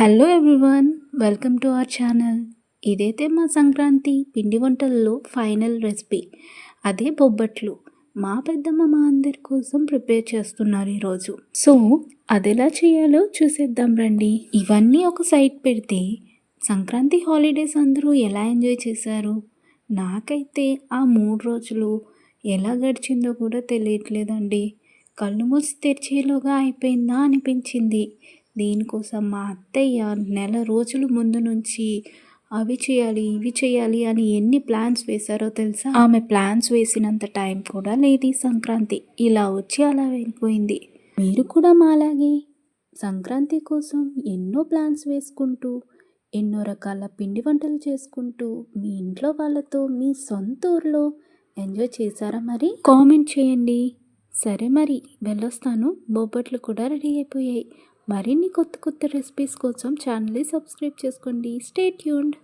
Hello everyone welcome to our channel ఇదైతే మా సంక్రాంతి పిండి వంటల్లో ఫైనల్ రెసిపీ అదే బొబ్బట్లు. మా పెద్దమ్మ మా అందరి కోసం ప్రిపేర్ చేస్తున్నారు ఈరోజు. సో అది ఎలా చేయాలో చూసేద్దాం రండి. ఇవన్నీ ఒక సైడ్ పెడితే సంక్రాంతి హాలిడేస్ అందరూ ఎలా ఎంజాయ్ చేశారు? నాకైతే ఆ మూడు రోజులు ఎలా గడిచిందో కూడా తెలియట్లేదండి. కళ్ళు మూసి తెరిచేలోగా అయిపోయిందా అనిపించింది. దీనికోసం మా అత్తయ్య నెల రోజుల ముందు నుంచి అవి చేయాలి ఇవి చేయాలి అని ఎన్ని ప్లాన్స్ వేశారో తెలుసా? ఆమె ప్లాన్స్ వేసినంత టైం కూడా లేదు సంక్రాంతి. ఇలా వచ్చి అలా వెళ్ళిపోయింది. మీరు కూడా మాలాగే సంక్రాంతి కోసం ఎన్నో ప్లాన్స్ వేసుకుంటూ ఎన్నో రకాల పిండి వంటలు చేసుకుంటూ మీ ఇంట్లో వాళ్ళతో మీ సొంత ఊర్లో ఎంజాయ్ చేశారా మరి? కామెంట్ చేయండి. సరే మరి వెళ్ళొస్తాను. బొబ్బట్లు కూడా రెడీ అయిపోయాయి. మరిన్ని కొత్త కొత్త రెసిపీస్ కోసం ఛానల్ని సబ్స్క్రైబ్ చేసుకోండి. Stay tuned